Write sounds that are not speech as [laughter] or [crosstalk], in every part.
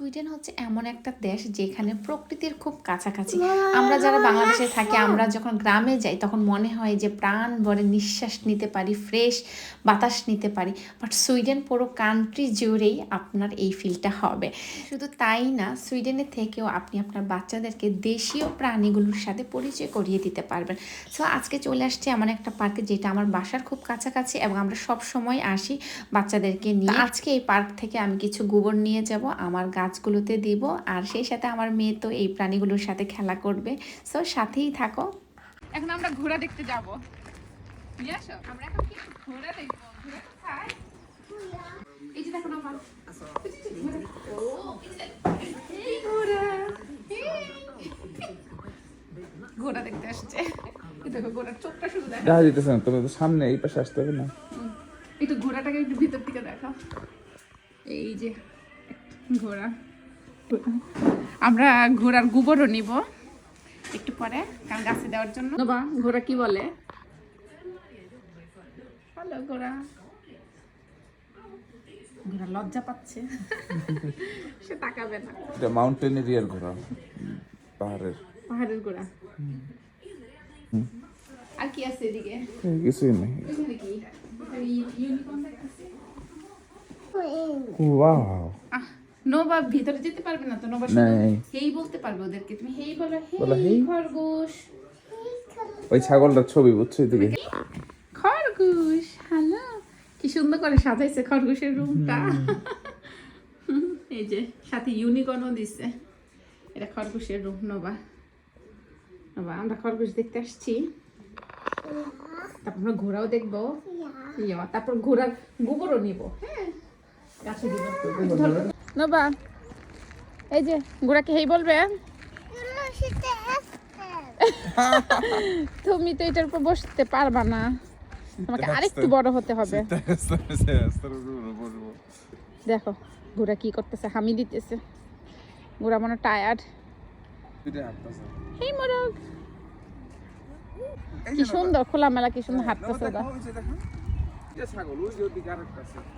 Sweden হচ্ছে এমন একটা দেশ যেখানে প্রকৃতির খুব কাছাকাছি। আমরা যারা বাংলাদেশে থাকি আমরা যখন গ্রামে যাই তখন মনে হয় যে প্রাণ ভরে নিঃশ্বাস নিতে পারি ফ্রেশ বাতাস নিতে পারি। বাট সুইডেন পুরো কান্ট্রি জুড়েই আপনার এই ফিলটা হবে। শুধু তাই না সুইডেনে থেকেও আপনি আপনার বাচ্চাদেরকে দেশীয় প্রাণীগুলোর সাথে পরিচয় করিয়ে দিতে পারবেন। সো আজকে চলে আসছে এমন একটা পার্কে যেটা আমার বাসার খুব কাছাকাছি এবং আমরা সব সময় আসি বাচ্চাদেরকে নিয়ে। আজকে এই পার্ক থেকে আমি কিছু গোবর নিয়ে যাব আমার গাছগুলোতে দিব আর সেই সাথে আমার মেয়ে তো এই প্রাণীগুলোর সাথে খেলা করবে। সো সাথেই থাকো। এখন আমরা ঘোড়া দেখতে যাব। নিয়ে আসো। আমরা এখন কি ঘোড়া দেখব। ঘোড়া কোথায়? এই যে দেখো না আমার ও, এই যে, এই ঘোড়া ঘোড়া দেখতে আসছে। দেখো ঘোড়ার চোখটা শুধু দেখো দেখা যেতেছে না তুমি তো সামনে এই পাশে আসতে হবে না। একটু ঘোড়াটাকে একটু ভিতর থেকে দেখো এই যে ঘোড়া। আমরা ঘোড়ার গোবরও নিব একটু পরে কারণ গাছে দেওয়ার জন্য। বা ঘোড়া কি বলে? হ্যালো ঘোড়া। ঘোড়া লজ্জা পাচ্ছে। [laughs] সে তাকাবে না। এটা মাউন্টেন এরিয়ার ঘোরা পাহাড়ের। পাহাড়ের ঘোড়া। আর কি আছে এদিকে? এই কিছুই নেই। ইউনিকর্ন দেখতেছি। ওয়াও। নোবা ভিতরে যেতে পারবে না তো? নোবা। হেই বলতে পারবে ওদেরকে। তুমি হেই বলো হেই। খরগোশ। ওই ছাগলটার ছবি বুঝছ এদিকে? খরগোশ হ্যালো কি সুন্দর করে সাজাইছে খরগোশের রুমটা। [laughs] এই যে সাথে ইউনিকর্নও দিছে। এটা খরগোশের রুম নোবা নোবা আমরা খরগোশ দেখতে আসছি। তারপর আমরা ঘোড়াও দেখব। ইয়া, তারপর ঘোড়ার গোবরও নিব হ্যাঁ? নোবা এই যে ঘোড়াকে হেই বলবে? [laughs] তুমি তো এটার উপর বসতে পারবা না। তোমাকে আরেকটু বড় হতে হবে। দেখো ঘোড়া কি করতেছে হামি দিতেছে। ঘোড়া মনে টায়ার্ড এই মোরগ। কি সুন্দর খোলামেলা কি সুন্দর হাঁটতেছে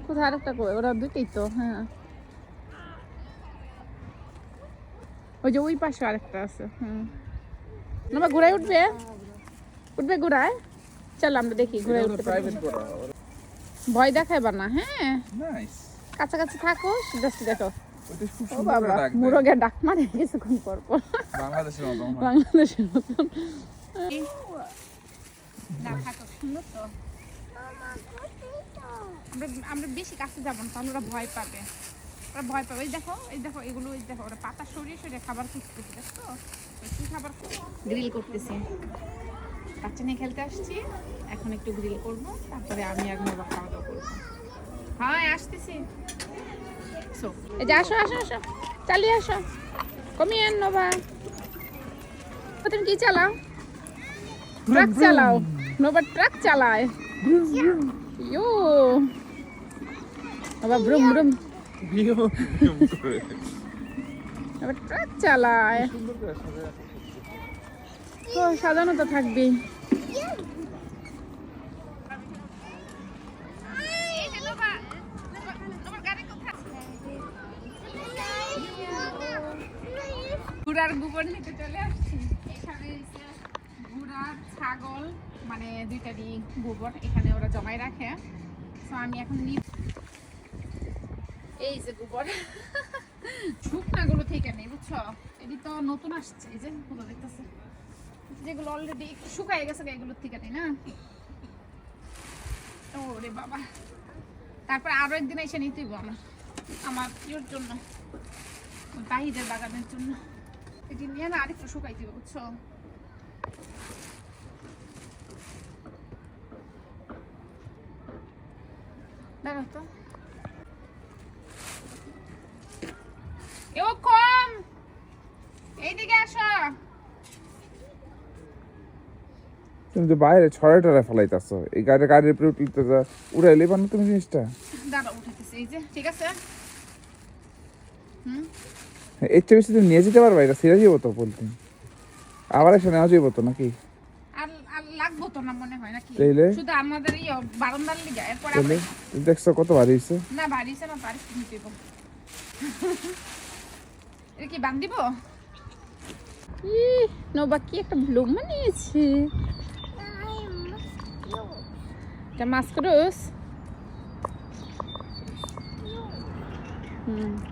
কোথায় আরেকটা কই? ওরা দুটোই তো হ্যাঁ। ওই যে ওই পাশে আরেকটা আছে হুম। না ঘোড়ায় উঠবে? উঠবে ঘোড়ায় চল আমরা দেখি ঘোড়ায় উঠতে প্রাইভেট করা ভয় দেখাইবা না হ্যাঁ? কাছাকাছি থাকো জাস্ট দেখো। ডাক দেয়। মুরগের ডাক মারে কিছুক্ষণ পর পর। বাংলাদেশের মতো। হয়। বাংলাদেশের মতন না থাকো সুন্দর তো। আমরা বেশি কাছে যাব না তাহলে ওরা ভয় পাবে। ওরা ভয় পাবে। এই দেখো এই দেখো এগুলো এই দেখো ওরা পাতা সরিয়ে সরিয়ে খাবার খুঁজতেছে দেখো কি খাবার গ্রিল করতেছি। বাচ্চা নিয়ে খেলতে আসছি। এখন একটু গ্রিল করব তারপরে আমি আর বাবা খাওয়া দাওয়া করব। হ্যাঁ আসতেছি। এই যে আসো আসো আসো। চালিয়ে আসো। কমিয়ে আন নোভা তুমি কি চালাও? ট্রাক চালাও। নোভা ট্রাক চালায়। ইয়ো বাবা ব্রুম ব্রুম ট্রাক চালায়। তো সাজানো তো থাকবেই। ঘোড়ার গোবর নিতে চলে আসছি। এখানে হচ্ছে ছাগল মানে দুইটা দুইটারই গোবর এখানে ওরা জমাই রাখে। তো আমি এখন নিব এই যে গোবর। [laughs] শুকনাগুলো থেকে নেই, বুঝছ? এটি তো নতুন আসছে, এই যে গুলো দেখতেছে। যেগুলো অলরেডি শুকায় গেছে এগুলোর থেকে নেই না? ওরে বাবা। তারপর আরও একদিন এসে নিতেই আমার আমার ইয়ের জন্য বাহিরের বাগানের জন্য। এটি নিয়ে না আরেকটু শুকাই দিবে বুঝছ? দেখো তো এও কম এইদিকে আসো তুমি তো বাইরে ছড়া টড়া ফেলাইতেছো। এই গাড়ি গাড়ির উপরে উঠতে যা উড়াই লেবা না তুমি জিনিসটা? দাঁড়া উঠাতেছি এই যে ঠিক আছে? হুম? এর চেয়ে বেশি তুমি নিয়ে যেতে পারবা এটা যাব তো বলতে। আবার এসে নেওয়া যাব তো নাকি? ইয়ে, দেখছ কত ভারী না [laughs] এটা কি বান দিব? ই নবা কি একটা ব্লগ বানিয়েছে? মাস্করোস হুম।